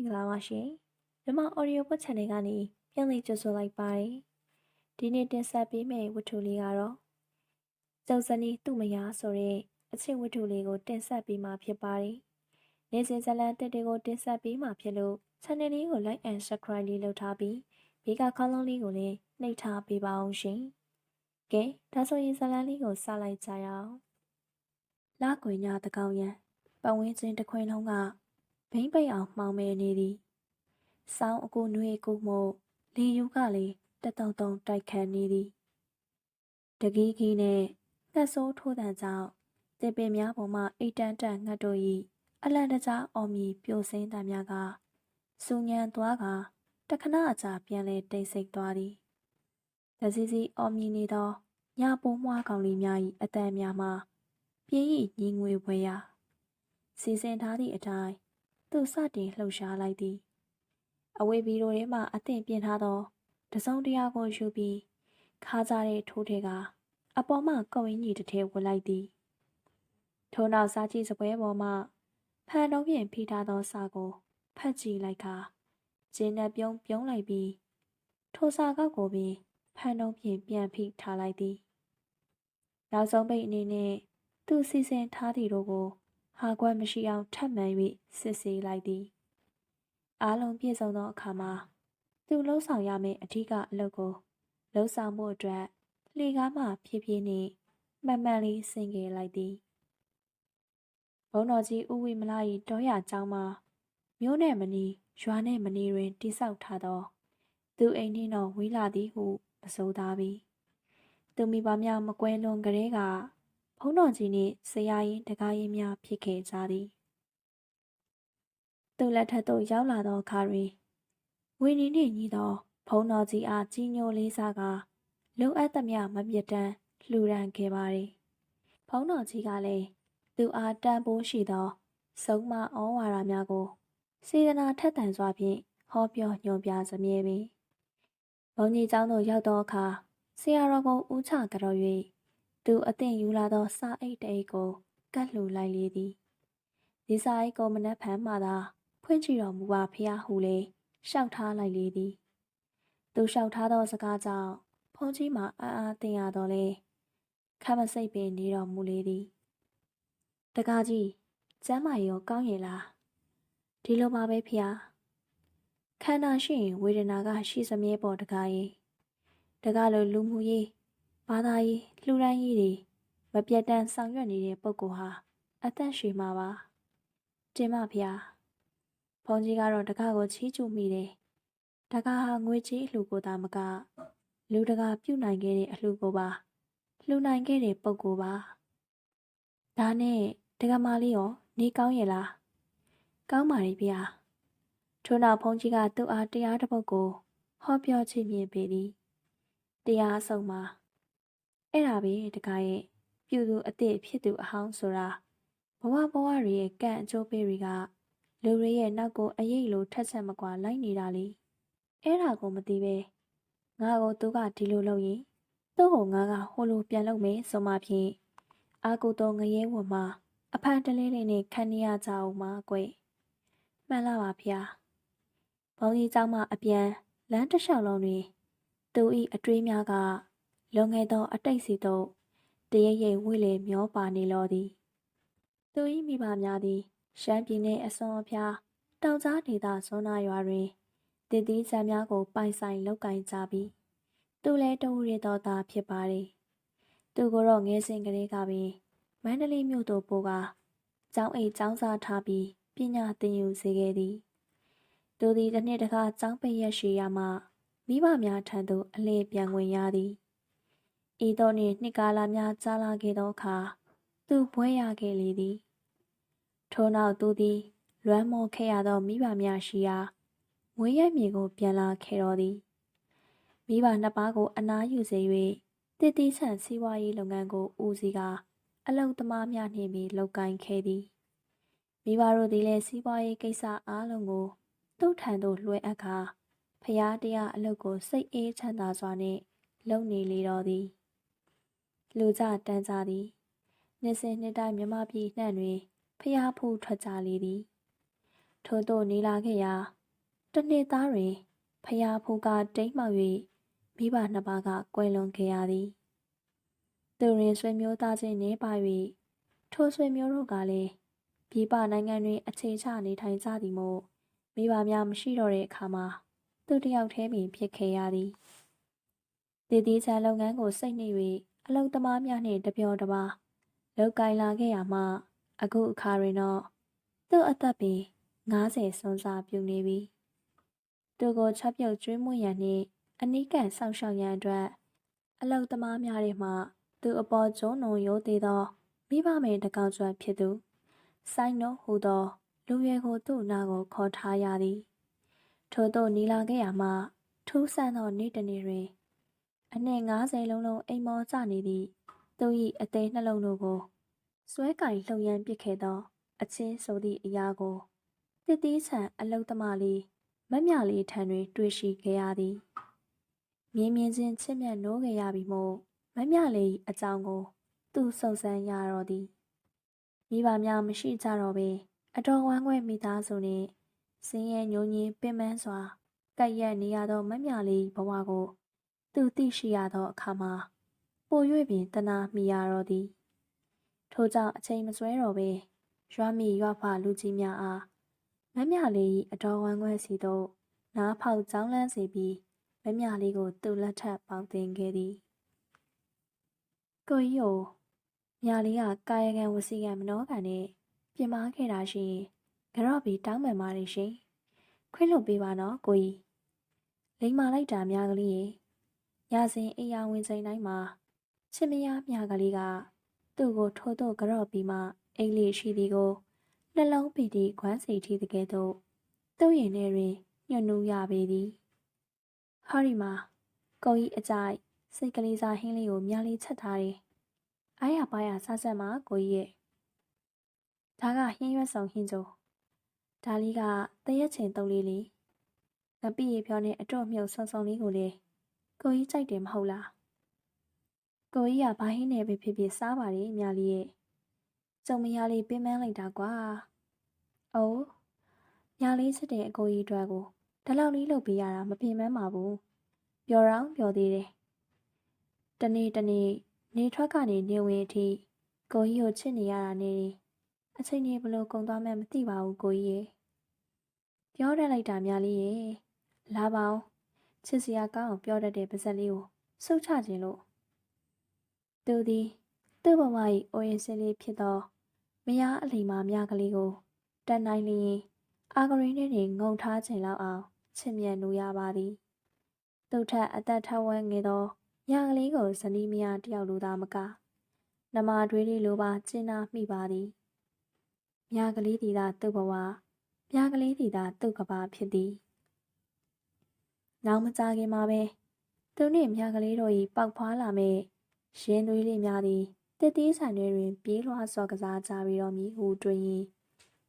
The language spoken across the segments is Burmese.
င်္ဂလာပါရှင်မြန်မာ audio book channel ကနေပြန်လည်ကြိုဆိုလိုက်ပါတယ်ဒီနေ့တင်ဆက်ပေးမယ့်ဝတ္ထုလေးကတော့ကျောက်စနီသူ့မယားဆိုတဲ့အချစ်ဝတ္ထုလေးကိုတင်ဆက်ပေးမှာဖြစ်ပါတယ်နေ့စဉ်ဇာတ်လမ်းတက်တွေကိုတင်ဆက်ပေးမှာဖြစ်လို့ channel လေးကို like and subscribe လေးလုပ်ထားပြီးဘေးကခေါင်းလုံးလေးကိုလည်းနှိပ်ထားပေးပါအောင်ရှင်ကဲဒါဆိုရင်ဇာတ်လမ်းလေးကိုစလိုက်ကြရအောင်လာကွေညာတကောင်ရန်ပတ်ဝန်းကျင်တစ်ခွင်လုံးက ဘိမ့်ပိတ်အောင်မှောင်မဲနေသည်။စောင်းအကူနွေကူမို့လေယူကလည်းတတုံတုံတိုက်ခတ်နေသည်။တကီးကြီးနဲ့ငှက်ဆိုးထိုးတံကြောင့်တင်ပင်များပေါ်မှအိတ်တန်းတန်ငှက်တို့၏အလန့်တကြားအော်မီပြိုစင်းတံများကစူညံသွားကတခဏအကြာပြန်လဲတိတ်ဆိတ်သွားသည်။တစီစီအော်မီနေသောညပိုးမွားကောင်လေးများ၏အတန်များမှာပြေး၏ညီငွေဝဲရာစီစဉ်ထားသည့်အတိုင်း သူစတင်လှုပ်ရှားလိုက်သည်အဝေးဘီရိုထဲမှအသင့်ပြင်ထားသောတစုံတရာကိုယူပြီးခါကြတဲ့ထိုးထဲကအပေါ်မှကုတ်ရင်းကြီးတစ်ထဲဝတ်လိုက်သည်ထို့နောက်စားကြည့်စပွဲပေါ်မှဖန်တုံးဖြင့်ဖိထားသောစာကိုဖတ်ကြည့်လိုက်ခါကျင်းနဲ့ပြုံးပြုံးလိုက်ပြီးထိုစာကောက်ကိုပင်ဖန်တုံးဖြင့်ပြန်ဖိထားလိုက်သည်နောက်ဆုံးပိတ်အနေနဲ့သူစီစဉ်ထားသည့်တို့ကို ဟာကွက်မရှိအောင်ထပ်မံ၍စစ်ဆေးလိုက်သည်အားလုံးပြည့်စုံသောအခါမှာသူလှုပ်ဆောင်ရမယ့်အထူးကအလုပ်ကိုလှုပ်ဆောင်မှုအတွက်လှေကားမှဖြည်းဖြည်းနှင့်မှန်မှန်လေးဆင်ခဲ့လိုက်သည်ဘုံတော်ကြီးဦးဝိမလာ၏တောရကျောင်းမှာမြို့နဲ့မနီရွာနဲ့မနီတွင်တိဆောက်ထားသော သူအိမ်နှင့်တော့ဝေးလာသည်ဟုမဆိုသားပြီသူမိဘများမကွဲလွန်ကလေးက ဘုန်းတော်ကြီးနှင့်ဆရာရင်တကားရင်များဖြစ်ခဲ့ကြသည်သူလက်ထက်သို့ရောက်လာသောအခါတွင်ဝင်းနီနှင့်ညီသောဘုန်းတော်ကြီးအားကြီးညိုလေးစားကလုံအပ်သမျှမပြတ်တမ်းလှူဒန်းခဲ့ပါသည်ဘုန်းတော်ကြီးကလည်းသူအားတန်ဖိုးရှိသောဆုံးမဩဝါဒများကိုစေတနာထက်သန်စွာဖြင့်ဟောပြောညွှန်ပြစမြဲပင်ဘုန်းကြီးကျောင်းသို့ရောက်သောအခါဆရာတော်ကဦးချကြော်၍ သူအသင်ယူလာသောစာအိတ်တအိတ်ကိုကတ်လှူလိုက်လေသည်ဒီစာအိတ်ကိုမနှက်ဖန်မှသာဖွင့်ကြည့်တော်မူပါဖះဟုလေရှောက်ထားလိုက်လေသည်သူလျှောက်ထားသောစကားကြောင့်ဖုန်ကြီးမှအာအာတင်ရတော့လေခမစိတ်ပင်နေတော်မူလေသည်တကားကြီးကျမ်းမာရောကောင်းရဲ့လားဒီလိုပါပဲဖះခန္ဓာရှိရင်ဝေဒနာကရှိစမြဲပေါ်တကားရင်တကားလိုလူမှုရေး ဘာသာရေးလှူဒန်းရေးတွေမပြတ်တမ်းဆောင်ရွက်နေတဲ့ပုဂ္ဂိုလ်ဟာအသက်ရှည်မှာပါတင်မဗျာဘုန်းကြီးကတော့တကားကိုချီးကျူးမိတယ်တကားဟာငွေကြီးအလှကိုသာမကလူတကာပြုတ်နိုင်ခဲ့တဲ့အလှကိုပါလှူနိုင်ခဲ့တဲ့ပုဂ္ဂိုလ်ပါဒါနဲ့တကမာလေးရောနေကောင်းရဲ့လားကောင်းပါလေဗျာထို့နောက်ဘုန်းကြီးကသူ့အားတရားတစ်ပုဒ်ကိုဟောပြောချင်မြင်ပေသည်တရားအဆုံးမှာ အဲ့ဒါပဲတကားရဲ့ပြုသူအစ်စ်ဖြစ်သူအဟောင်းဆိုတာဘဝဘဝတွေရဲ့ကံအကျိုးပေးတွေကလူတွေရဲ့နောက်ကိုအရေးလိုထက်ဆက်မကွာလိုက်နေတာလေအဲ့ဒါကိုမသိပဲငါကိုသူကဒီလိုလုပ်ရင်သူ့ကိုငါကဟိုလိုပြန်လုပ်မယ်ဆိုမှဖြင့်အာကိုတော့ငရဲဝင်မှာအဖန်တလေးလေးနဲ့ခံနေရကြအောင်မှာကွမှန်လားပါဗျာဘုံကြီးเจ้าမအပြန်လမ်းတစ်လျှောက်လုံးတွင်သူ၏အတွေးများက လွန်ခဲ့သော အတိတ်စီသို့တရရိပ်ဝိလေမျောပါနေလောသည်သူ၏မိဘများသည် ရှမ်းပြည်နယ်အစွန်အဖျားတောင်ကြားဒေသဇွန်နာရွာတွင်တည်တည်ချမ်းများကို ပိုင်ဆိုင်လောက်ကင်ကြပြီးသူလည်းတဝူရတော်သားဖြစ်ပါသည်သူကိုတော့ငယ်စဉ်ကလေးကပင်မန္တလေးမြို့သို့ပို့ကကျောင်းအိတ်ကျောင်းစားထားပြီးပညာသင်ယူစေခဲ့သည်သူသည်တစ်နှစ်တခါကျောင်းပိတ်ရက်ရှိရမှမိဘများထံသို့အလေပြန်ဝင်ရသည် ဤသို့နှင့်နှစ်ကာလများကြာလာခဲ့သောအခါသူဘွဲရခဲ့လေသည် ထို့နောက်သူသည် လွမ်းမော်ခဲ့ရသောမိဘများရှိရာမွေးရမြေကို ပြန်လာခဲ့တော်သည်မိဘနှစ်ပါးကို အနားယူစေ၍တည်တည်ဆန့်စီးပွားရေးလုပ်ငန်းကိုဦးစီးကအလုံသမားများနှင့်ပြီးလုပ်ကိုင်ခဲ့သည်မိဘတို့သည်လည်းစီးပွားရေးကိစ္စအားလုံးကိုသူ့ထံသို့လွှဲအပ်ခါဖျားတရားအလုပ်ကိုစိတ်အေးချမ်းသာစွာနှင့်လုပ်နေလေတော်သည် လူကြတန်းကြသည်နှစ်စဉ်နှစ်တိုင်းမြမပြည်နှံ့တွင်ဖျားဖူးထွက်ကြလေသည်ထို့သို့နေလာခဲ့ရာတစ်နှစ်သားတွင်ဖျားဖူးကတိမ်မှောက်၍မိဘနှစ်ပါးကကွယ်လွန်ခဲ့ရသည်သူတွင်ဆွေမျိုးသားချင်းနေပါ၍ထိုဆွေမျိုးတို့ကလည်းပြည်ပနိုင်ငံတွင်အခြေချနေထိုင်ကြသည်မို့မိဘများမရှိတော့တဲ့အခါမှာသူတစ်ယောက်တည်းပင်ဖြစ်ခဲ့ရသည်တည်တည်ချမ်းလုပ်ငန်းကိုစိတ်နှိပ်၍ အလုသမားများနှင့်တပြောတပါလောက်ကင်လာခဲ့ရမှအခုအခါတွင်တော့သူ့အသက်ပင်90စွန်းစားပြုနေပြီသူကိုချက်ပြုတ်ကျွေးမွေးရန်နှင့်အနိကန့်ဆောက်ရှောက်ရန်အတွက်အလုသမားများတွေမှသူအပေါ်ကျုံးနုံရိုးသေးသောမိဘမေတကောင်ကျွမ်းဖြစ်သူဆိုင်နှုတ်ဟူသောလူရွယ်ကိုသူ့နာကိုခေါ်ထားရသည်ထို့သောနီလာခဲ့ရမှထူးဆန်းသောနေ့တစ်နေ့တွင် အနှစ်90လုံးလုံးအိမ်မောကျနေသည့်သူ၏အသေးနှလုံးတို့ကိုစွဲကင်လှုပ်ရမ်းပစ်ခဲ့သော အချင်းဆိုသည့်အရာကိုတစ်သီးဆန်အလုတ်သမားလေးမက်မြလေးထံတွင် တွေ့ရှိခဲ့ရသည်မြင်းမြင်းချင်းချစ်မြတ်နိုးခဲ့ရပြီမို့မက်မြလေးအကြောင်းကို သူစုံစမ်းရတော့သည်မိဘများမရှိကြတော့ပေအတော်ဝမ်းခွဲမိသားစုနှင့်စင်းရဲညိုညင်းပင်ပန်းစွာကပ်ရက်နေရသောမက်မြလေးဘဝကို သူသိရှိရသောအခါမှာပို၍ပင်တနာမိရတော့သည်ထို့ကြောင့်အချိန်မစွဲတော့ပဲရွာမိရွာဖလူကြီးများအားမက်မြလေး၏အတော်ဝမ်းခွဲစီသို့နားဖောက်ကြောင်းလန်းစေပြီးမက်မြလေးကိုသူ့လက်ထပ်ပေါင်းတင်ခဲ့သည်ကိုကြီးကိုမြလေးကကာယကံဝစီကံမနှောကန်နဲ့ပြင်မာခဲ့တာရှိရင်ကြော့ပြီးတောင်းပန်ပါတယ်ရှင်ခွင့်လွှတ်ပေးပါနော်ကိုကြီးလိမ္မာလိုက်တာများကလေးရေ ညစဉ်အိယာဝင်ချိန်တိုင်းမှာချစ်မယားမြကလေးကသူ့ကိုထိုးတော့ကြော့ပြီးမှအိတ်လေးရှိသည်ကိုနှလုံးပီတိခွမ်းစီထီတကယ်တော့သူ့ရင်ထဲတွင်ညှို့နှူးရပေသည်ဟောဒီမှာကိုကြီးအကြိုက်စိတ်ကလေးစားဟင်းလေးကိုမြလေးချက်ထားတယ်အားရပါရစားဆက်မှာကိုကြီးရဲ့ဒါကဟင်းရွက်ဆောင်ဟင်းကြိုဒါလေးကတရက်ချင်တုံးလေးလေးငပိရေဖြောနဲ့အတော့မြုပ်ဆုံဆုံလေးကိုလေ ကိုကြီးကြိုက်တယ်မဟုတ်လားကိုကြီးကဘာဟင်းနဲ့ပဲဖြစ်ဖြစ်စားပါတယ်မြလေးရဲ့ကြုံမရလေးပင်ပန်းလိုက်တာကွာအိုးမြလေးချစ်တဲ့အကိုကြီးအတွက်ကိုဒီလောက်လေးလုပ်ပေးရတာမပင်ပန်းပါဘူးပျော်ရောင်းပျော်သေးတယ်တနေ့တနေ့နေထွက်ကနေနေဝင်အထိကိုကြီးကိုချစ်နေရတာနေအချိန်ကြီးဘလို့ကုန်သွားမှန်းမသိပါဘူးကိုကြီးရေပြောတတ်လိုက်တာများလေးရေလာပါအောင် ချစ်စရာကောင်းအောင်ပြောတတ်တဲ့ပါဇက်လေးကိုစုတ်ချခြင်းလို့သူသည်သူ့ဘဝ၏အိုရင်စင်းလေးဖြစ်သောမယားအလိမ္မာများကလေးကိုတန်နိုင်လျင်အာဂရင်းနဲ့ငုံထားခြင်းလောက်အောင်ချစ်မြတ်နိုးရပါသည်သူထက်အသက်ထဝဲငယ်သောညာကလေးကိုဇနီးမယားတယောက်လိုသာမကနမတွေးလေးလိုပါကျင်းနာမိပါသည်မြာကလေးသည်သာသူ့ဘဝမြာကလေးသည်သာသူ့ကဘာဖြစ်သည် နောက်မကြခင်မှာပဲသူနှင့်မြာကလေးတို့၏ပေါက်ဖွားလာမဲ့ရင်သွေးလေးများသည်တစ်သေးဆန်တွေတွင် ပြေးလွှားစော်ကစားကြပြီးတော့မြည်ဟူတွင်ရင်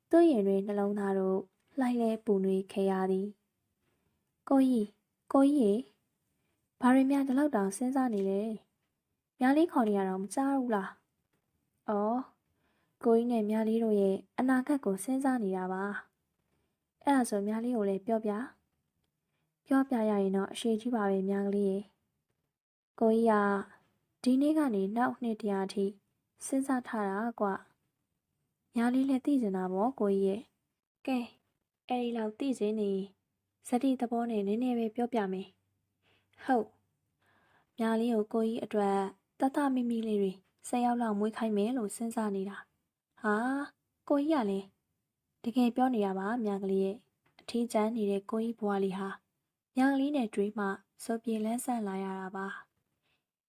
သူ့ရင်တွင်နှလုံးသားတို့လှိုက်လဲပူနွေးခဲ့ရသည်ကိုကြီးကိုကြီးဘာတွေများဒီလောက်တောင်စဉ်းစားနေလဲမြားလေးခေါ်နေရတော့မကြားဘူးလားအော်ကိုကြီးနဲ့မြားလေးတို့ရဲ့အနာဂတ်ကိုစဉ်းစားနေတာပါအဲ့ဒါဆိုမြားလေးကိုလည်းပြောပြ ပြောပြရရင်တော့အရှိကြီးပါပဲမြားကလေးရေကိုကြီးကဒီနေ့ကနေနောက်နှစ်တရာအထိစဉ်းစားထားတာကွာမြားလေးလည်းသိကျင်တာပေါ့ကိုကြီးရဲ့ကဲအဲ့ဒီလောက်သိကျင်နေဇတိသဘောနဲ့နည်းနည်းပဲပြောပြမယ်ဟုတ်မြားလေးကိုကိုကြီးအတွက်တတမိမိလေးတွေဆယ်ယောက်လောက်မွေးခိုင်းမယ်လို့စဉ်းစားနေတာဟာကိုကြီးကလည်းတကယ်ပြောနေရပါမြားကလေးရဲ့အထီးကျန်နေတဲ့ကိုကြီးဘွားလေးဟာ မြားကလေးနဲ့တွေ့မှစိုးပြေလန်းဆန့်လာရတာပါ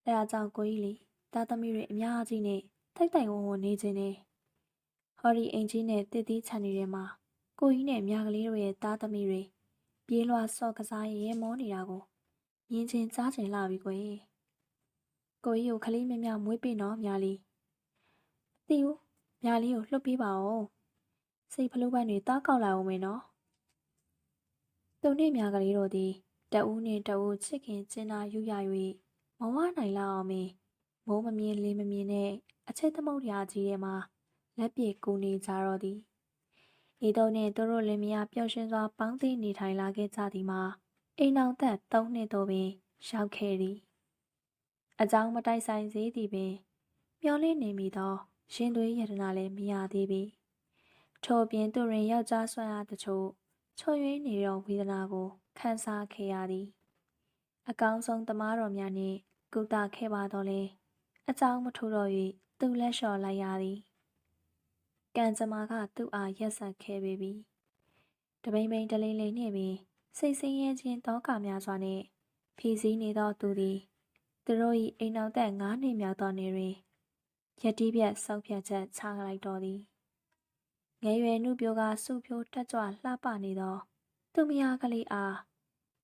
အဲဒါကြောင့်ကိုကြီးလေသားသမီးတွေအများကြီးနဲ့ထိုက်တိုင်ဝုံဝုံနေခြင်းနဲ့ဟော်ရီအင်ကြီးနဲ့တစ်သီးခြံနေတဲ့မှာကိုကြီးနဲ့မြားကလေးတို့ရဲ့သားသမီးတွေပြေးလွှာဆော့ကစားရဲမောနေတာကိုမြင်ချင်းကြားချင်လာပြီကွယ်ကိုကြီးကိုခလေးမမြမွေးပေးနော်မြားလေးမသိဘူးမြားလေးကိုလှုပ်ပေးပါဦးစိတ်ဖလို့ပန်းတွေတားကောက်လာအောင်မယ်နော် သူနဲ့မြားကလေးတို့သည်တအူးနဲ့တအူးချစ်ခင်ကျင်းနာယူရ၍မဝနိုင်လောက်အောင်မင်းမိုးမမြင်လေးမမြင်နဲ့အချက်သမုတ်ရာကြီးထဲမှာလက်ပြေကူနေကြတော့သည်ဤသို့နှင့်သူတို့လင်မယားပျော်ရွှင်စွာပေါင်းသင်းနေထိုင်လာခဲ့ကြသည်မှာအိမ်အောင်သက်၃နှစ်သို့ပင်ရောက်ခဲ့သည်အကြောင်းမတိုက်ဆိုင်စေသည်ပင်မျောလင့်နေမိသောရှင်သွေးယတနာလည်းမရသေးပေထို့ပြင်သူတွင်ယောက်ျားဆွမ်းအားတချို့ ချွတ်ယွင်းနေသောဝေဒနာကိုခံစားခဲ့ရသည် အကောင်းဆုံးသမားတော်များနှင့်ကုသခဲ့ပါတော့လေအကြောင်းမထူတော့၍သူလက်လျှော်လိုက်ရသည်ကံကြမ္မာကသူ့အားရက်ဆက်ခဲ့ပေပြီတပိန်ပိန်တလင်းလေးနှင့်ပင်စိတ်ဆင်းရဲခြင်းတောကများစွာနှင့်ဖြီးစည်းနေသောသူသည်သူတို့၏အိမ်နောက်သက်၅နှစ်မြောက်သောနေ့တွင်ယတိပြတ်ဆောက်ဖြတ်ချက်ချလိုက်တော်သည် ငယ်ရွယ်နှုပြိုကစုဖြိုးတက်ကြွလှပနေသော သူမယားကလေးအား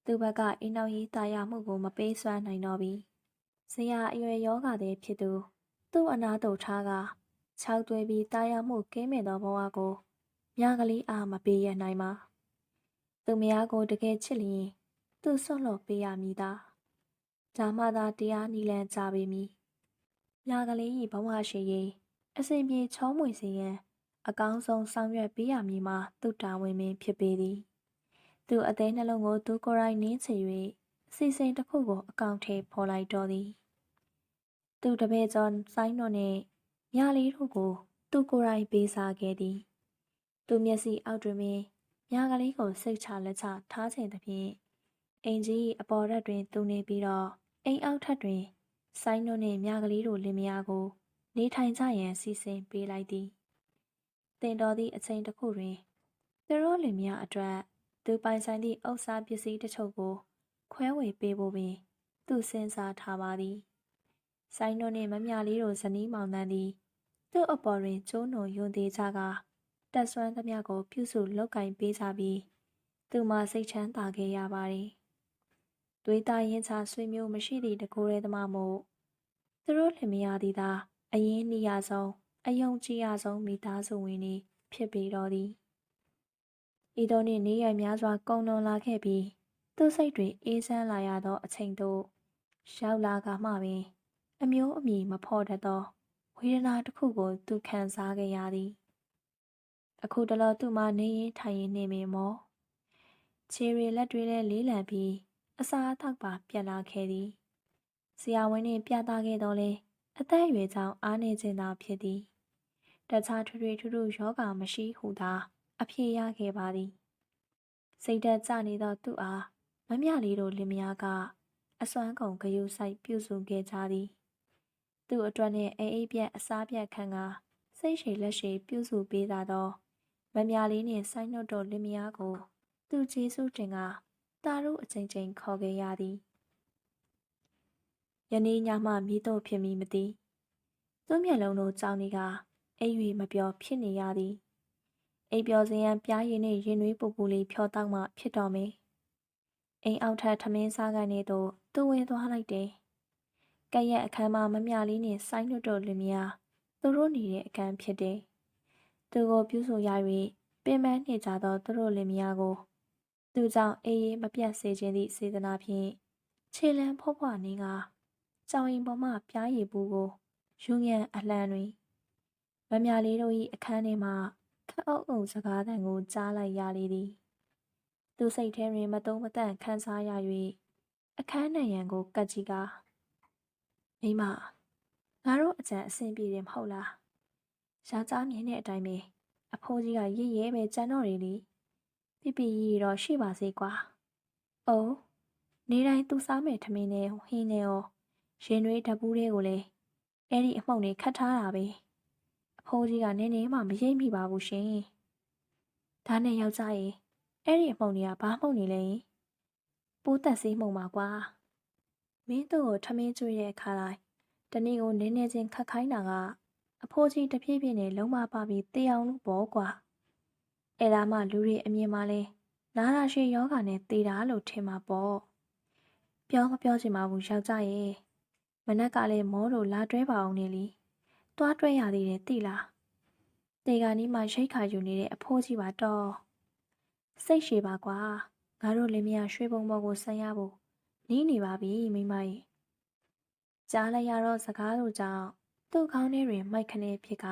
သူဘက်ကအိမ်နောက်ရေးတာယာမှုကိုမပေးစွမ်းနိုင်တော့ပြီဇရာအရွယ်ယောဂသည်ဖြစ်သူ သူ့အနာတုတ်ထားကခြောက်သွေးပြီးတာယာမှုကင်းမဲ့သောဘဝကိုမြကလေးအားမပေးရနိုင်ပါသူမယားကိုတကယ်ချစ်လျင် သူဆွတ်လွတ်ပေးရမည်သာဒါမှသာတရားနီလန်ကြပေမည်မြကလေး၏ဘဝရှိရေးအစဉ်ပြေချောမွေစေရန် အကောင်းဆုံးဆောင်ရွက်ပေးရမည်မှာသူတာဝန်ပင်ဖြစ်ပေသည်သူအသေးနှလုံးကိုသူကိုယ်တိုင်နင်းချ၍စီစဉ်တစ်ခုကိုအကောင့်ထဲပေါ်လိုက်တော်သည်သူတပည့်ကျော်ဆိုင်းတော်နှင့်မြလေးတို့ကို သူကိုယ်တိုင်ပေးစားခဲ့သည်သူမျက်စိအောက်တွင်ပင်မြကလေးကိုစိတ်ချလက်ချထားခြင်းသဖြင့်အင်ကြီးအပေါ်ရက်တွင်သူနေပြီးတော့အိမ်အောက်ထပ်တွင်ဆိုင်းတို့နှင့်မြကလေးတို့လင်မယားကို နေထိုင်ကြရန်စီစဉ်ပေးလိုက်သည် တင်တော်သည့်အချိန်တစ်ခုတွင်သူတို့လင်မယားအတွက်သူပိုင်ဆိုင်သည့်ဥစ္စာပစ္စည်းတချို့ကို ခွဲဝေပေးဖို့ပင် သူစဉ်းစားထားပါသည်ဆိုင်းတို့နှင့်မမြလေးတို့ဇနီးမောင်နှံသည် သူ့အပေါ်တွင်ကျိုးနုံယွန်သေးကြကတက်ဆွမ်းသမျှကို ပြုစုလောက်ကင်ပေးကြပြီးသူမှစိတ်ချမ်းသာခဲ့ရပါတယ်။သွေးသားရင်ချဆွေမျိုးမရှိသည့်တကိုယ်ရဲသမားမို့သူတို့လင်မယားသည်သာအရင်နှီးရဆုံး အယုံကြည်ရဆုံးမိသားစုဝင်တွေဖြစ်ပေတော်သည်။ဤသောနှင့်နေရများစွာကုံလွန်လာခဲ့ပြီးသူ့စိတ်တွင်အေးချမ်းလာရသောအချိန်သို့ရောက်လာကမှပင် အမျိုးအမည်မဖော်တတ်သောဝေဒနာတစ်ခုကိုသူခံစားခဲ့ရသည် အခုတလောသူ့မှာနေရင်ထိုင်ရင်နေမင်မောခြေရီလက်တွေလည်းလေးလံပြီးအစာအသောက်ပါပြတ်လာခဲ့သည်ဆရာဝန်နှင့်ပြသခဲ့တော့လေအသက်အရွယ်ကြောင့်အားနေခြင်းသာဖြစ်သည် တခြားထွေထွေထူးထူးယောဂမရှိဟုသာ အဖြေရခဲ့ပါသည်စိတ်သက်ကြနေသောသူ့အားမမြလေးတို့လင်မယားကအစွမ်းကုန်ဂယုဆိုင်ပြုစုခဲ့ကြသည်သူ့အတွက်နဲ့အိအိပြက်အစားပြက်ခံကစိတ်ရှည်လက်ရှည်ပြုစုပေးသာသောမမြလေးနှင့်ဆိုင်နှုတ်တော်လင်မယားကို သူကျေးဇူးတင်ကတာတို့အချိန်ချင်းခေါ်ခဲ့ရသည်ယနေ့ညမှမိတော့ဖြစ်မိမသိသူ့မျက်လုံးတို့ကြောင်နေက အိပ်၍မပြောဖြစ်နေရသည်အိပ်ပျော်စရန်ပြားရည်နှင့်ရင်နွေးပူပူလေးဖြောတောက်မှဖြစ်တော်မည်အိမ်အောက်ထပ်ထမင်းစားကန်နေသို့သူဝင်သွားလိုက်တယ်ကဲ့ရဲ့အခန်းမှာမမြလေးနှင့်ဆိုင်းနှုတ်တို့လင်မယားသူတို့နေတဲ့အခန်းဖြစ်တယ်။သူကိုပြုစုရ၍ပင်ပန်းနေကြသောသူတို့လင်မယားကို သူကြောင့်အေးအေးမပြတ်စေခြင်းသည့်စေတနာဖြင့်ခြေလံဖောဖွားနေကကြောင်ရင်ပေါ်မှပြားရည်ပူကိုယူငန်အလှမ်းတွင် မမြလေးတို့၏အခန်းထဲမှခက်အုပ်အုပ်စကားသံကိုကြားလိုက်ရလေသည် သူစိတ်ထဲတွင်မတုံးမတန့်ခံစားရ၍အခန်းနံရံကိုကတ်ကြည့်ကားမိမငါတို့အကြံအဆင်ပြေတယ်မဟုတ်လားယောက်ျားမြင်တဲ့အတိုင်းပဲအဖိုးကြီးကရစ်ရဲပဲကြမ်းတော့တယ်လေပြပြရီတော့ရှိပါစေကွာအိုးနေတိုင်းသူစားမယ်ထမင်းနဲ့ဟင်းနဲ့ရောရင်တွေးဓပူးတွေကိုလည်းအဲ့ဒီအမှုန့်တွေခတ်ထားတာပဲ အဖိုးကြီးကနည်းနည်းမှမရိပ်မိပါဘူးရှင်ဒါနဲ့ယောက်ျားရေအဲ့ဒီအမှုန့်တွေကဘာမှုန့်နေလဲပိုးတက်စေးမှုန့်ပါကွာမင်းတို့ကိုထမင်းကျွေးတဲ့အခါတိုင်းတနေ့ကိုနည်းနည်းချင်းခတ်ခိုင်းတာကအဖိုးကြီးတဖြည်းဖြည်းနဲ့လုံးမပါပြီးတေအောင်လို့ပေါ့ကွာအဲ့ဒါမှလူတွေအမြင်မှလဲနားရရှိယောဂာနဲ့တေတာလို့ထင်မှာပေါ့ပြောမပြောချင်ပါဘူးယောက်ျားရဲ့မနက်ကလည်းမောတို့လာတွဲပါအောင်နေလी သွားတွဲရသေးတယ်သိလားတေကနီးမှရိတ်ခါယူနေတဲ့အဖိုးကြီးပါတော့စိတ်ရှည်ပါကွာငါတို့လင်မယားရွှေဘုံဘောကိုဆန်ရဖို့နီးနေပါပြီမိမရဲ့ကြားလိုက်ရတော့စကားတို့ကြောင့်သူ့ခေါင်းထဲတွင်မိုက်ခနဲဖြစ်က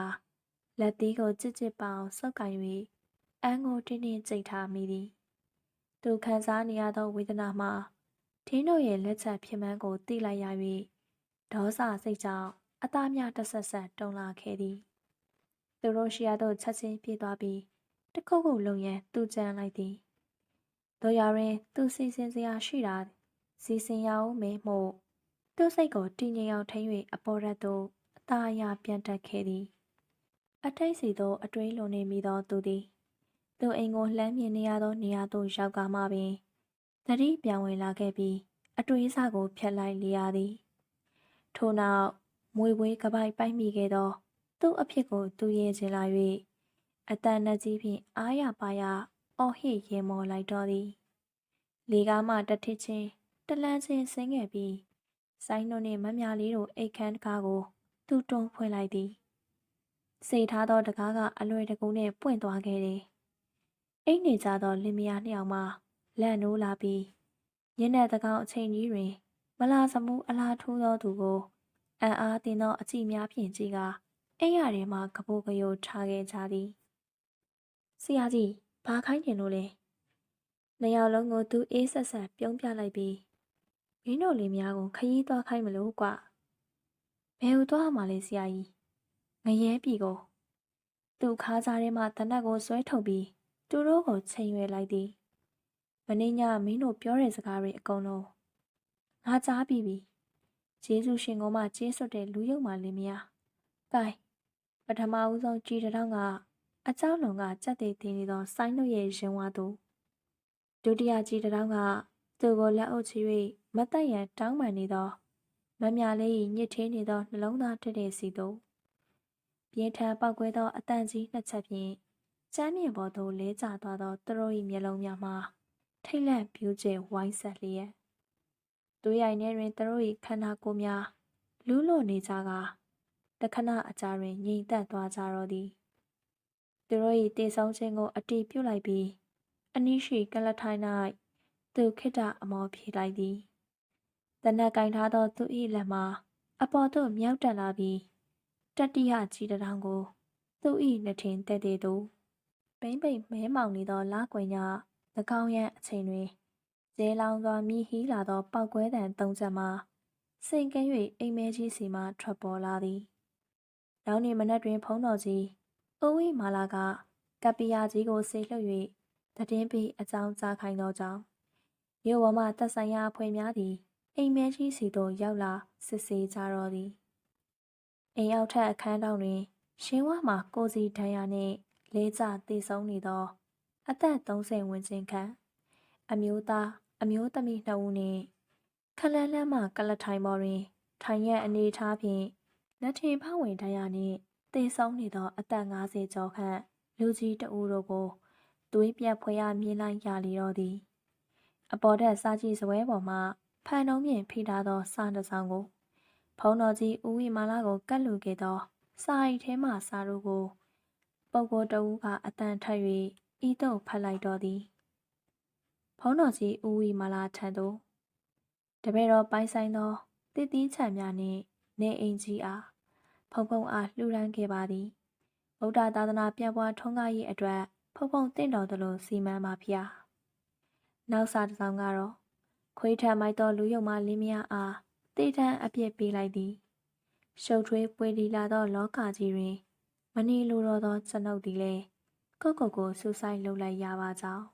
လက်သေးကိုကြစ်ကြစ်ပေါအောင်ဆုပ်ကင်၍အန်ကိုတင်းတင်းကြိတ်ထားမိသည်သူခံစားနေရသောဝေဒနာမှာထင်းတို့ရဲ့လက်ချက်ဖြစ်မှန်းကိုသိလိုက်ရ၍ဒေါသစိတ်ကြောင့် အသားများတဆက်ဆက်တုန်လာခဲ့သည်သူတို့ရှိရသို့ချက်ချင်းပြေးသွားပြီးတခုခုလုံရန်သူ့ကြမ်းလိုက်သည်တို့ရရင်သူစီစဉ်စရာရှိတာစီစဉ်ရအောင်မေမို့သူ့စိတ်ကိုတည်ငြိမ်အောင်ထိန်း၍အပေါ်ရက်သို့အသားအရပြန်တက်ခဲ့သည်အထိတ်စီသို့အတွင်းလွန်နေမိသောသူသည်သူအိမ်ကိုလှမ်းမြင်နေရသောနေရာသို့ရောက်ကမှပင်သတိပြောင်းဝင်လာခဲ့ပြီးအတွေးအဆကိုဖျက်လိုက်လေရသည်ထို့နောက် မွေဝေးကပိုက်ပိုက်မိခဲ့သော သူ့အဖြစ်ကို သူရဲချင်လာ၍အတန်နှကြီးဖြင့်အားရပါရအော်ဟစ်ရေမော်လိုက်တော့သည်လေကားမှတထစ်ချင်းတလန်းချင်းဆင်းခဲ့ပြီးဆိုင်းတို့နှင့်မမြလေးတို့အိတ်ခမ်းတကားကို သူတွန်းဖွင့်လိုက်သည်စေထားသောတကားကအလွယ်တကူနဲ့ပွင့်သွားခဲ့တယ်။အိတ်နေကြသောလင်မယားနှစ်ယောက်မှလန့်နိုးလာပြီးညနေတကောင်အချိန်ကြီးတွင် မလာစမှုအလားထိုးသောသူကို အံ့အားတင်သောအကြည့်များဖြင့်ကြည့်ကအိမ်ရထဲမှကပိုးကယိုထားခဲ့ကြသည်။ဆရာကြီးဘာခိုင်းတယ်လို့လဲ။နှစ်ယောက်လုံးကိုသူအေးဆက်ဆက်ပြုံးပြလိုက်ပြီးမင်းတို့လေးများကိုခရီးသွားခိုင်းမလို့ကွ။ဘယ်ကိုသွားမှလဲဆရာကြီး။ငရဲပြီကိုသူခါးစားထဲမှတနက်ကိုဆွဲထုတ်ပြီးသူတို့ကိုချိန်ရွယ်လိုက်သည်မင်းညမင်းတို့ပြောတဲ့စကားတွေအကုန်လုံးငါကြားပြီးပြီ ဂျေစုရှင်ကမှကျေးစွတ်တဲ့လူယုံမှလင်းမယားကဲပထမဦးဆုံးကြည်တောင်ကအเจ้าလုံကကြက်သေးသေးနေသောဆိုင်းတို့ရဲ့ရင်ဝါသူဒုတိယကြည်တောင်ကသူ့ကိုလက်အုပ်ချ၍မတက်ရန်တောင်းပန်နေသောမမြလေးညစ်သေးနေသောနှလုံးသားတက်တဲ့စီသို့ပြင်းထန်ပောက်ကွဲသောအတန်ကြီးနှစ်ချက်ဖြင့်ကျမ်းမြေပေါ်သို့လဲကျသွားသောသူတို့၏မျက်လုံးများမှာထိတ်လန့်ပြူးကျဲဝိုင်းဆက်လျက် သူရိုင်ထဲတွင်သူတို့၏ခန္ဓာကိုယ်များလူးလွတ်နေကြကတခဏအကြာတွင်ငြိမ်သက်သွားကြတော့သည်သူတို့၏တေဆုံးခြင်းကိုအတိပြုတ်လိုက်ပြီးအနည်းရှိကလထိုင်း၌သူခိတ္တအမောဖြေလိုက်သည်တနက်ကင်ထားသောသူ၏လက်မှာအပေါ်သို့မြောက်တက်လာပြီးတတိယကြီးတထောင်ကို သူ၏နှထင်တဲ့တဲ့သို့ပိမ့်ပိမ့်မဲမောင်နေသောလာကွင်ည၎င်းရန်အချိန်တွင် ကျဲလောင်စွာမြည်ဟီးလာသောပောက်ကွဲတံသုံးချက်မှာစင်ကဲ၍အိမ်မဲကြီးစီမှထွက်ပေါ်လာသည်။နောက်နေ့မနက်တွင် ဖုံးတော်ကြီးအိုဝိမာလာကကပီယာကြီးကိုဆေလှုပ်၍တည်င်းပြီးအကြောင်းကြားခိုင်းသောကြောင့်မြို့ပေါ်မှတက်ဆိုင်ရာအဖွဲ့များသည်အိမ်မဲကြီးစီသို့ရောက်လာစစ်ဆေးကြတော်သည်။အိမ်အောက်ထက်အခန်းတောင်တွင် ရှင်းဝါမှကိုစီဒဏ်ရာနှင့်လေးကျတည်ဆုံးနေသော အသက်30ဝန်းကျင်ခန့်အမျိုးသား အမျိုးသမီးနှစ်ဦးနှင့်ခလန်းလန်းမှကလထိုင်ပေါ်တွင် ထိုင်ရအနေထားဖြင့်လက်ထင်ဖောက်ဝင်တရားနှင့်တည်ဆုံးနေသောအသက်50ကျော်ခန့်လူကြီးတဦးတို့ကိုသွေးပြတ်ဖွယ်ရမြင်လိုက်ရလေတော့သည် အပေါ်တက်စားကြည့်စပွဲပေါ်မှဖန်တုံးမြင့်ဖိထားသောစားတစ်ဆောင်ကို ဖုံတော်ကြီးဦးဝီမာလာကိုကတ်လူခဲ့သောစာအိတ်ထဲမှစာတို့ကို ပုပ်ကိုတဦးကအတန်ထပ်၍ဤသို့ဖတ်လိုက်တော်သည် ဖုံးတော်ကြီးဦးဝီမလာထံသို့တပည့်တော်ပိုင်ဆိုင်သောတည်တည်ချံများနှင့်နေအိမ်ကြီးအားဖုံဖုံအားလှူဒန်းခဲ့ပါသည်ဗုဒ္ဓသာသနာပြန့်ပွားထွန်းကားရေးအတွက်ဖုံဖုံတင့်တော်သလိုစီမံပါဖျားနောက်စာတစ်စောင်ကတော့ခွေးထံမိုက်သောလူယုံမှလင်းမယားအားတေတန်းအပြစ်ပေးလိုက်သည်ရှုပ်ထွေးပွေလီလာသောလောကကြီးတွင် မနေလိုတော့သောကျွန်ုပ်သည်လည်းကိုကိုကိုဆူဆိုင်လုပ်လိုက်ရပါကြောင်း